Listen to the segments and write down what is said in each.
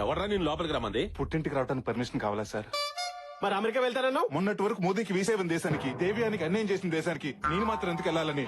ఎవర్రా నేను లోపలికి రమ్మంది? పుట్టింటికి రావడానికి పర్మిషన్ కావాలా సార్ మరి అమెరికా వెళ్తారన్నావు మొన్నటి వరకు మోదీకి వీసేవన్ దేశానికి దేవ్యానికి అన్యాయం చేసిన దేశానికి నేను మాత్రం ఎందుకు వెళ్ళాలని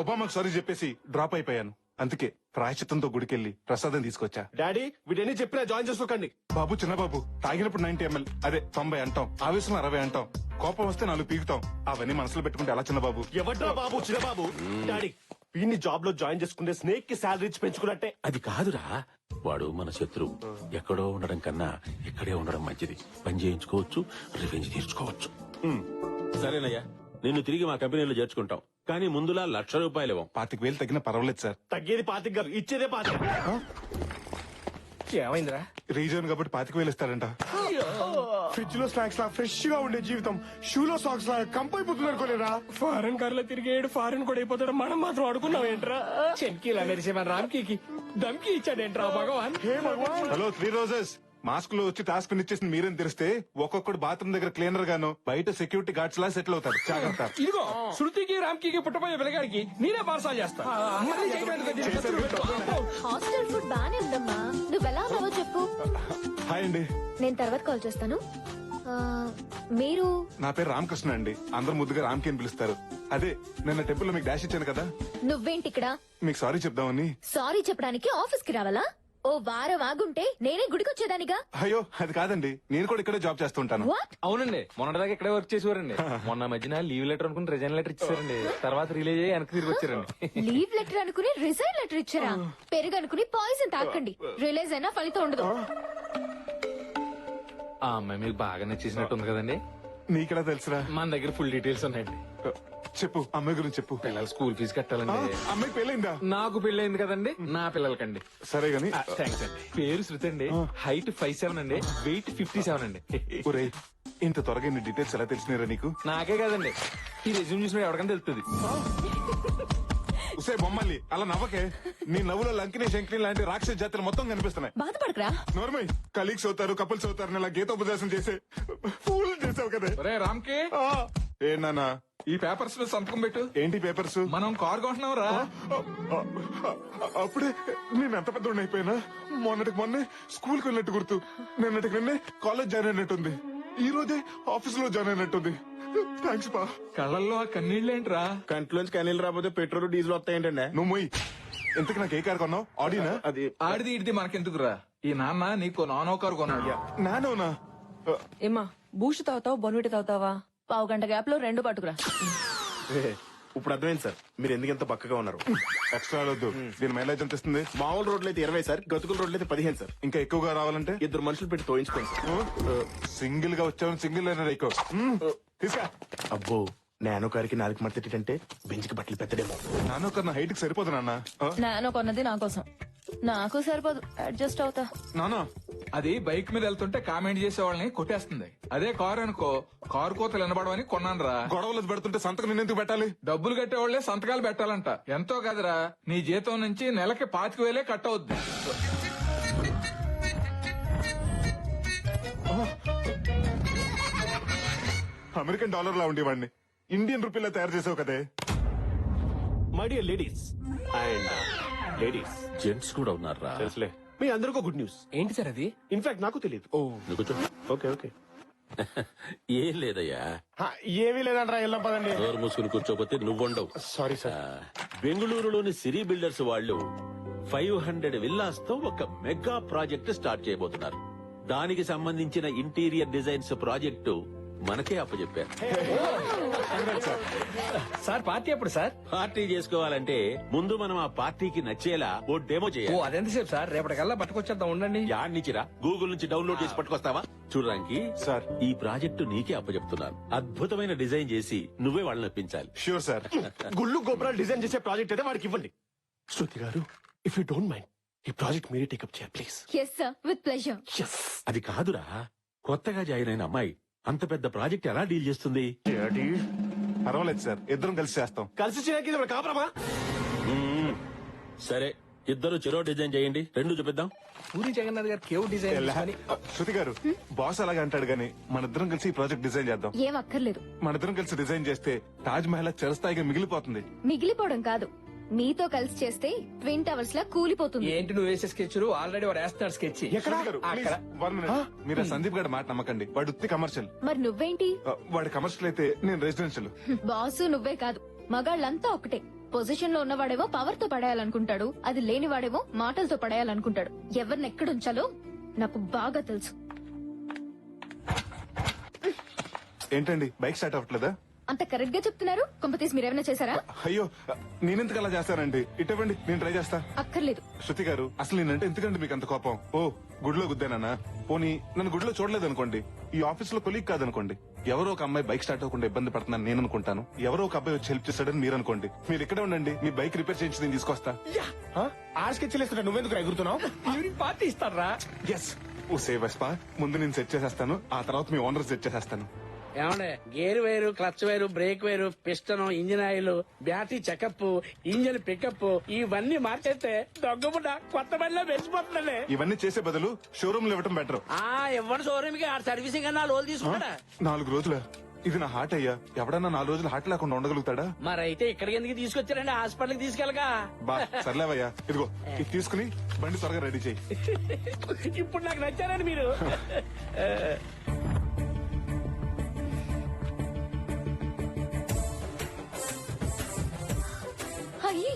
ఒబామాకు సారీ చెప్పేసి డ్రాప్ అయిపోయాను. అందుకే ప్రాయచిత్తంతో గుడికెళ్ళి ప్రసాదం తీసుకొచ్చా. డాడీ వీటన్ని చెప్పినా జాయిన్ చేసుకోకండి. బాబు చిన్న బాబు తాగినప్పుడు నైన్టీ ఎంఎల్ అదే తొంభై అంటాం ఆవేశంలో అరవై అంటాం కోపం వస్తే నాలుగు పీకుతాం అవన్నీ మనసులో పెట్టుకుంటే ఎలా చిన్న బాబు ఎవడ్రా బాబు చిన్న బాబు డాడీ వీడిని జాబ్లో జాయిన్ చేసుకుంటే స్నేక్కి శాలరీ ఇచ్చి పెంచుకున్నట్టే. అది కాదురా. వాడు మన శత్రువు. ఎక్కడో ఉండడం కన్నా ఇక్కడే ఉండడం మంచిది. పని చేయించుకోవచ్చు రివెంజ్ తీర్చుకోవచ్చు. సరేనయ్యా నిన్ను తిరిగి మా కంపెనీలో చేర్చుకుంటాం. కానీ ముందులా లక్ష రూపాయలు ఇవ్వం. పాతిక వేలు తగ్గినా పర్వాలేదు సార్. తగ్గేది పాతిక గారు ఇచ్చేదే పాతిక. ఏమైందిరా? రీజన్ కాబట్టి పాతిక వేలు ఇస్తారంట. ఫ్రిడ్జ్లో స్నాక్స్ లా ఫ్రెష్గా ఉండే జీవితం. షూలో సాక్స్ లా కంపైపోతుంది అనుకోలేరా ఫారెన్ కార్లో తిరిగేడు ఫారెన్ కూడా అయిపోతాడు మనం మాత్రం అడుకున్నాం ఏంట్రా? చెంకీలా మెరిసే మన రామ్కి దమ్కి ఇచ్చాడేంట్రా భగవాన్? హలో త్రీ రోజెస్ మాస్క్లో వచ్చి టాస్క్ ఇచ్చేసింది మీరేం తెలిస్తే ఒక్కొక్కడు బాత్రూమ్ దగ్గర క్లీనర్ గాను బయట సెక్యూరిటీ గార్డ్స్ లా సెటిల్ అవుతారు. జాగ్రత్త. ఇదిగో శృతికి రామ్కి పుట్టపోయే పిల్లగాడికి నేనే పార్సల్ చేస్తా. మళ్ళీ చేయడం ఎందుకు? దీనికి శత్రువు. హాస్టల్ ఫుడ్ బానే ఉందమ్మా. నువ్వు ఎలా ఉన్నావో చెప్పు. హాయ్ అండి. నేను తర్వాత కాల్ చేస్తాను. ఆ, మీరు? నా పేరు రామకృష్ణ అండి. అందరు ముద్దుగా రామ్కి అని పిలుస్తారు. అదే నిన్న టెంపుల్లో మీకు డాష్ ఇచ్చాను కదా. నువ్వేంటి ఇక్కడ? మీకు సారీ చెప్దామని. సారీ చెప్పడానికి ఆఫీస్కి రావాలా? ఓ వారం ఆగుంటే నేనే గుడికొచ్చేదానిగా? అయ్యో అది కాదండి. నేను కూడా ఇక్కడే జాబ్ చేస్తుంటాను. వాట్ అవునండి. మొన్నటిదాకా ఇక్కడే వర్క్ చేసేవారండి. మొన్న మధ్యన లీవ్ లెటర్ అనుకుని రిజైన్ లెటర్ ఇచ్చారండి తర్వాత రిలీజ్ అయ్యి వెనక్కి తిరిగి వచ్చారండి. లీవ్ లెటర్ అనుకుని రిజైన్ లెటర్ ఇచ్చారా? పెరుగు అనుకుని పాయిజన్ తాకండి. రిలీజ్ అయినా ఫలితం ఉండదు. ఆ. అమ్మాయి మీకు బాగా నచ్చేసినట్టు ఉంది కదండి. నీకెలా తెలుసురా? మన దగ్గర ఫుల్ డీటెయిల్స్ ఉన్నాయండి. చెప్పు. అమ్మాయి గురించి చెప్పు. పిల్లల స్కూల్ ఫీజు కట్టాలండి అమ్మాయి పెళ్ళైందా? నాకు పెళ్ళైంది కదండి నా పిల్లలకండి. సరే గాని థ్యాంక్స్ అండి. పేరు శృతి అండి హైట్ ఫైవ్ సెవెన్ అండి వెయిట్ ఫిఫ్టీ సెవెన్ అండి. ఒరేయ్ ఇంత త్వరగా ఇన్ని డీటెయిల్స్ ఎలా తెలిసినారా నీకు? నాకే కదండి ఈ రెజ్యూమ్ చూసిన ఎవరికైనా తెలుస్తుంది. ఉసే బొమ్మల్లి అలా నవ్వకే. నీ నవ్వులో లంకిని శంకిని లాంటి రాక్షస జాతులు మొత్తం కనిపిస్తున్నాయి. బాధపడకరా. నోర్మయ్ కలీగ్స్ అవుతారు కపుల్స్ అవుతారు ఇలా గీతోపదేశం చేసే ఫూల్ చేసావు కదా. రామ్కి. ఏ నాన్న ఈ పేపర్స్లో సంతకం పెట్టు. ఏంటి పేపర్స్? మనం కార్ కొంటున్నాం రా అప్పుడే నేను ఎంత పెద్ద అయిపోయినా? మొన్నటికి మొన్నే స్కూల్కి వెళ్ళినట్టు గుర్తు. నిన్నటికి నిన్నే కాలేజ్ జాయిన్ అయినట్టుంది. ఈ రోజే ఆఫీస్లో జాయిన్ అయినట్టుంది. థ్యాంక్స్ పా. కళ్ళల్లో ఆ కన్నీళ్ళేంట్రా? కంట్లోంచి కనీళ్ళు రాకపోతే పెట్రోల్ డీజిల్ వస్తాయంటండి. నువ్వు మొయ్. ఇంతకు నాకు ఏ కారు కొన్నావు? ఆడినా? అది ఆడిది ఇడిది మనకెందుకురా? ఈ నాన్న నీకు నానో కారు కొన్నాడు. నానోనా? ఏమ్మా బూస్ట్ తాగుతావా బొన్విటి తాగుతావా? పావు గంట గ్యాప్లో రెండు పట్టుకురా. ఇప్పుడు అర్థమైంది సార్. మీరు ఎందుకు ఇంత పక్కగా ఉన్నారు? ఎక్స్ట్రా వద్దు. దీని మైలేజ్ ఎంత ఇస్తుంది? మామూలు రోడ్లు అయితే ఇరవై సార్ గతుకుల రోడ్లు అయితే పదిహేను సార్. ఇంకా ఎక్కువగా రావాలంటే? ఇద్దరు మనుషులు పెట్టి తోయించుకోండి సార్. సింగిల్గా వచ్చావు సింగిల్ అయినా రైకో. తీసుకా. అబ్బో నానో కారికి నాలుగు మడతేటంటే బెంచ్కి బట్టలు పెద్దడేమో నాన్న కన్నా హైట్కి సరిపోదు నాన్న. ఆ, నాన్న కొన్నది నా కోసం. నాకు సరిపోదు. అడ్జస్ట్ అవుతా. నాన్న అది బైక్ మీద వెళ్తుంటే కామెంట్ చేసే వాళ్ళని కొట్టేస్తుంది. అదే కారు అనుకో కారు కోతలు వినబడవని కొన్నాను రా గొడవలు పెడుతుంటే సంతకం నిన్నెందుకు పెట్టాలి? డబ్బులు కట్టేవాళ్ళే సంతకాలు పెట్టాలంట. ఎంతో కదరా నీ జీతం నుంచి నెలకి పాతిక వేలే కట్ అవుద్ది అమెరికన్ డాలర్ లా ఉండేవాడిని. ఇండియన్ రూపీలా తయారు చేసావు కదే. My dear ladies and ladies gents కూడా ఉన్నారా తెలుసులే. మీ అందరికీ గుడ్ న్యూస్. ఏంటి సార్ అది? ఇన్ఫాక్ట్ నాకు తెలియదు. ఓ. నువ్వు కూర్చో. Okay okay. ఏం లేదయ్యా. ఏమీ లేదంటారా వెళ్ళాం పదండి. నోరు మూసుకుని కూర్చోపోతే నువ్వుండవు. సారీ సార్ బెంగళూరులోని సిరి బిల్డర్స్ వాళ్ళు ఫైవ్ హండ్రెడ్ విల్లాస్తో ఒక మెగా ప్రాజెక్ట్ స్టార్ట్ చేయబోతున్నారు. దానికి సంబంధించిన ఇంటీరియర్ డిజైన్స్ ప్రాజెక్టు మనకే అప్పచెప్పారు సార్ పార్టీ ఎప్పుడు సార్? పార్టీ చేసుకోవాలంటే ముందు మనం ఆ పార్టీకి నచ్చేలా ఓ డెమో ఓ చేయాలి అదెంతసేపు సార్? రేపటికల్లా పట్టుకొచ్చేద్దాం ఉండండి. యాడ్ నుంచిరా గూగుల్ నుంచి డౌన్లోడ్ చేసి పట్టుకొస్తావా? చూడడానికి సార్. ఈ ప్రాజెక్టు నీకే అప్పచెప్తున్నాను అద్భుతమైన డిజైన్ చేసి నువ్వే వాళ్ళని ఒప్పించాలి. షూర్ సార్ గుళ్ళు గోపురాలు డిజైన్ చేసే ప్రాజెక్ట్ అయితే వాడికి ఇవ్వండి. శృతి గారు ఇఫ్ యూ డోంట్ మైండ్ ఈ ప్రాజెక్ట్ మీరే టేకప్ చేయాలి please yes sir with pleasure అది కాదురా. కొత్తగా జాయిన్ అయిన అమ్మాయి అంత పెద్ద ప్రాజెక్ట్ ఎలా డీల్ చేస్తుంది? పర్వాలేదు సార్. ఇద్దరం కలిసి చేస్తాం. కలిసి చేయడానికి ఇది మన కాపురమా. సరే ఇద్దరు చెరో డిజైన్ చేయండి. రెండు చూపిద్దాం. పూరి జగన్నాథ్ గారు కేవ్ డిజైన్ ఎలా? శృతి గారు బాస్ అలాగే అంటాడు గానీ మన ఇద్దరం కలిసి ఈ ప్రాజెక్ట్ డిజైన్ చేద్దాం. ఏం అక్కర్లేదు. మన ఇద్దరం కలిసి డిజైన్ చేస్తే తాజ్ మహల్ చిరస్థాయిగా మిగిలిపోతుంది. మిగిలిపోవడం కాదు. మీతో కలిసి చేస్తే ట్విన్ టవర్స్ లా కూలిపోతుంది. ఏంటి నువ్వు వేసే స్కెచ్ ఆల్రెడీ వాడు వేస్తున్నాడు స్కెచ్ అక్కడ. minute. మీరు ఆ సందీప్ గారి మాట నమ్మకండి. వాడు ఉత్తి కమర్షియల్. మరి నువ్వేంటి? వాడి కమర్షియల్ అయితే నేను రెసిడెన్షియల్. బాసు నువ్వే కాదు. మగాళ్ళంతా ఒకటే. పొజిషన్లో ఉన్నవాడేమో పవర్తో పడేయాలనుకుంటాడు. అది లేనివాడేమో మాటలతో పడేయాలనుకుంటాడు. ఎవరిని ఎక్కడుంచాలో నాకు బాగా తెలుసు. ఏంటండి? బైక్ స్టార్ట్ అవ్వట్లేదా? అంత కరెక్ట్గా చెప్తున్నారు కొంపతీసి మీరేమైనా చేశారా? అయ్యో నేనెందుకు అలా చేస్తానండి ఇటువంటి నేను ట్రై చేస్తా. అక్కర్లేదు. శృతి గారు అసలు నేనంటే ఎందుకండి మీకు అంత కోపం? ఓ గుడిలో గుద్దానా పోనీ నన్ను గుడిలో చూడలేదు అనుకోండి ఈ ఆఫీస్లో కొలీగ్ కాదనుకోండి. ఎవరో ఒక అమ్మాయి బైక్ స్టార్ట్ అవ్వకుండా ఇబ్బంది పడుతున్నాను నేను అనుకుంటాను ఎవరో ఒక అబ్బాయి వచ్చి హెల్ప్ చేస్తాడని మీరు అనుకోండి మీరు ఇక్కడే ఉండండి మీ బైక్ రిపేర్ చేయించి నేను తీసుకొస్తా. ఆ స్కెచ్ వేస్తున్నా నువ్వెందుకు ఎగురుతున్నావు? ఈవినింగ్ పార్టీ ఇస్తారా ఎస్. ఓ సేవ్ ముందు నేను సెట్ చేసేస్తాను ఆ తర్వాత మీ ఓనర్ సెట్ చేసేస్తాను. ఏమండే? గేర్ వేరు క్లచ్ వేరు బ్రేక్ వేరు piston engine oil battery checkup engine pickup ఇవన్నీ మార్చేస్తే దొంగబుడ్డ కొత్త బండిలో వెలిసిపోతుందండి ఇవన్నీ చేసే బదులు షోరూమ్లో ఇవ్వటం బెటర్ ఆ ఇవ్వని షోరూమ్కి సర్వీసింగ్ అన్నా లోన్ తీసుకుంటాడా? నాలుగు రోజుల. ఇది నా హార్ట్ అయ్యా. ఎవడన్నా నాలుగు రోజులు హార్ట్ లేకుండా ఉండగలుగుతాడా? మరైతే ఇక్కడికి ఎందుకు తీసుకొచ్చారండి? హాస్పిటల్కి తీసుకెళ్ళగా బా సర్లేవయ్యా. ఇదిగో ఇది తీసుకుని బండి త్వరగా రెడీ చేయి. ఇప్పుడు నాకు నచ్చారండి మీరు.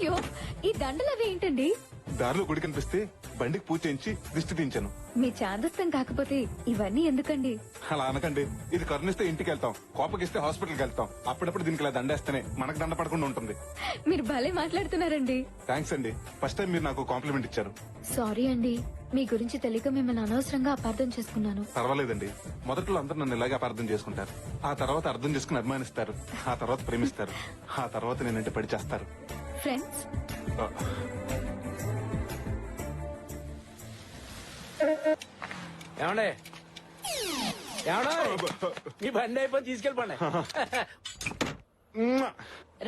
అయ్యో ఈ దండలు అవి ఏంటండి? దారిలో గుడి కనిపిస్తే బండికి పూజ చేయించి దిష్టి దించాను. మీ చాందస్తం కాకపోతే ఇవన్నీ ఎందుకండి? అలా అనకండి. ఇది కరుణిస్తే ఇంటికి వెళ్తాం కోపగిస్తే హాస్పిటల్కి వెళ్తాం. అప్పుడప్పుడు దీనికి ఇలా దండేస్తేనే మనకు దండ పడకుండా ఉంటుంది. మీరు భలే మాట్లాడుతున్నారండి. థ్యాంక్స్ అండి. ఫస్ట్ టైం మీరు నాకు కాంప్లిమెంట్ ఇచ్చారు. సారీ అండి. మీ గురించి తెలియక మిమ్మల్ని అనవసరంగా అపార్థం చేసుకున్నాను. పర్వాలేదండి. మొదట్లో అందరూ నన్ను ఇలాగే అపార్థం చేసుకుంటారు. ఆ తర్వాత అర్థం చేసుకుని అభిమానిస్తారు. ఆ తర్వాత ప్రేమిస్తారు. ఆ తర్వాత నేనంటే పడి చేస్తారు. ఫ్రెండ్స్ ఏమండే? ఏమండే? మీ బండి అయిపోయి తీసుకెళ్ళిపోండి.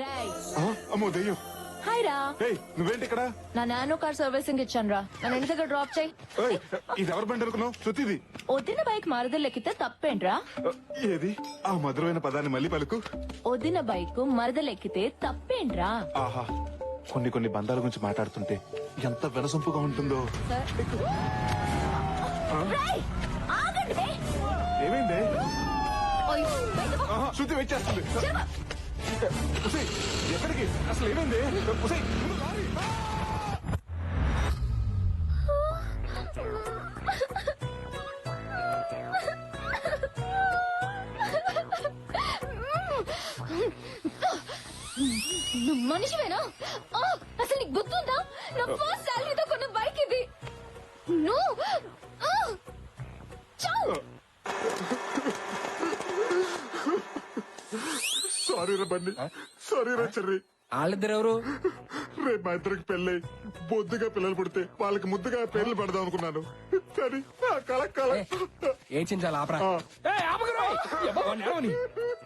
రాయ్ ఆ, అమ్మో దెయ్యం. హాయ్ రా ఏయ్ నువ్వేంటి ఇక్కడ? నా నానో కార్ సర్వీసింగ్ ఇచ్చాను రా. నన్ను ఇంటి దగ్గర డ్రాప్ చేయి. ఏయ్, ఇది ఎవరి బండి అనుకున్నావు? శృతిది. వదిన బైక్ మరదలు ఎక్కితే తప్పేంట్రా ఏది? ఆ మధురమైన పదాన్ని మళ్ళీ పలుకు. వదిన బైక్ మరదలు ఎక్కితే తప్పేంట్రా ఆహా కొన్ని కొన్ని బంధాల గురించి మాట్లాడుతుంటే ఎంత వినసొంపుగా ఉంటుందో. రేయ్, ఆగండి. బే. ఏమైంది. ఆహా, శృతి వెయిట్ చేస్తుంది ఎక్కడికి అసలు ఏమైంది నువ్వు మనిషివేనా? అసలు నీకు గుర్తుందా నా ఫస్ట్ శాలరీతో కొన్న బైక్ ఇది. నువ్వు సారీ రా బండి సారీ రా చెర్రి. వాళ్ళిద్దరు ఎవరు రేపు మా ఇద్దరికి పెళ్ళై. బొద్దుగా పిల్లలు పుడితే వాళ్ళకి ముద్దుగా పేర్లు పెడదాం అనుకున్నాను. కానీ ఆ ఏం చించాలి ఆపరా. వాడిని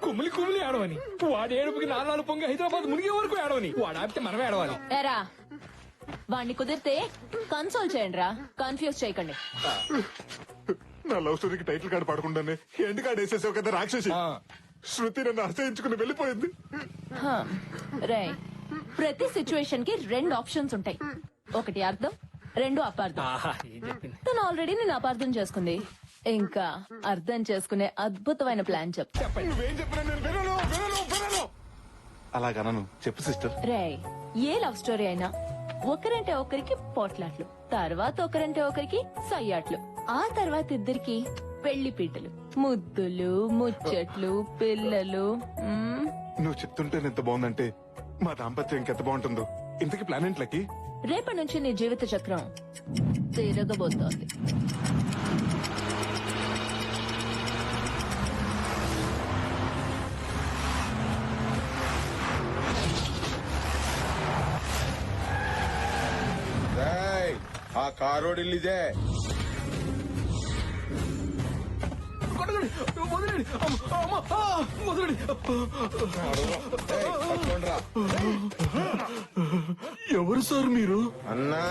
కుమ్మిలి కుమ్మిలి ఏడవని. వాడి ఏడుపుకి నాలుగు పొంగి హైదరాబాద్ మునిగే వరకు ఏడవని. వాడు ఆపితే మనమే ఏడవాలి. ఏరా వాణ్ణి కుదిరితే కన్సోల్ చేయండి రా. కన్ఫ్యూజ్ చేయకండి. నా లవ్ స్టోరీకి టైటిల్ కార్డు పడకుండానే ఎండ్ కార్డు వేసేసావు కదా రాక్షసి. ఆ. శృతి నన్ను అసహించుకుని వెళ్ళిపోయింది. రే ప్రతి సిచ్యువేషన్కి రెండు ఆప్షన్స్ ఉంటాయి. ఒకటి అర్థం రెండు అపార్థం. తను ఆల్రెడీ నేను అపార్థం చేసుకుంది. ఇంకా అర్థం చేసుకునే అద్భుతమైన ప్లాన్ చెప్తా నువ్వేం చెప్పినా నేను వినను వినను వినను. అలాగనను చెప్పు సిస్టర్. రే ఏ లవ్ స్టోరీ అయినా ఒకరంటే ఒకరికి పోట్లాట్లు తర్వాత ఒకరంటే ఒకరికి సయ్యాట్లు ఆ తర్వాత ఇద్దరికి పెళ్ళి పీటలు. ముద్దులు ముచ్చట్లు పిల్లలు మ్మ్. నువ్వు చెప్తుంటే ఎంత బాగుందంటే మా దాంపత్యం ఇంకెంత బాగుంటుందో. ఇంతకి ప్లాన్ ఏంట్లకి రేపటి నుంచి నీ జీవిత చక్రం తిరగబోతోంది. ఆ కారోడు వదలండి. అమ్మ, వదలండి. ఎవరు సార్ మీరు? అన్నా.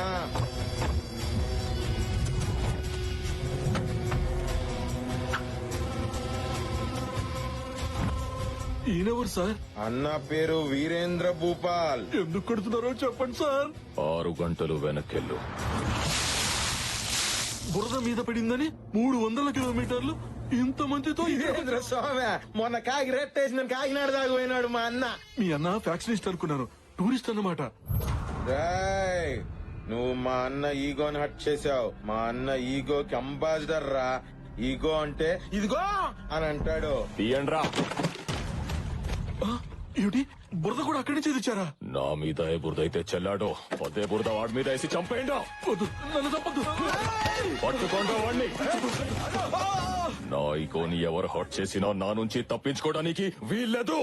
ఈయనెవరు సార్? అన్న పేరు వీరేంద్ర భూపాల్. ఎందుకు కొడుతున్నారో చెప్పండి సార్. ఆరు గంటలు వెనకెళ్ళు. బురద మీద పడిందని మూడు వందల కిలోమీటర్లు ఇంత మందితో ఇదే స్వామి? మొన్న కాకి రెట్టేసిన కాకినాడ దాకా పోయినాడు మా అన్న. మీ అన్న ఫ్యాక్షనిస్ట్ అనుకున్నాను. టూరిస్ట్ అన్నమాట. రేయ్ నువ్వు మా అన్న ఈగోని హట్ చేసావు. మా అన్న ఈగోకి అంబాసిడర్ రా. ఈగో అంటే ఇదిగో అని అంటాడు. తీయండ్రా. ఏమిటి? బురద కూడా అక్కడి నుంచి తెచ్చారా? నా మీద ఏ బురద అయితే చెల్లాడో అదే బురద వాడి మీద వేసి చంపేయండు వద్దు నన్ను తప్పదు పట్టుకోండి వాడిని. నా ఈగోని ఎవరు హట్ చేసినా నా నుంచి తప్పించుకోవడానికి వీల్లేదు.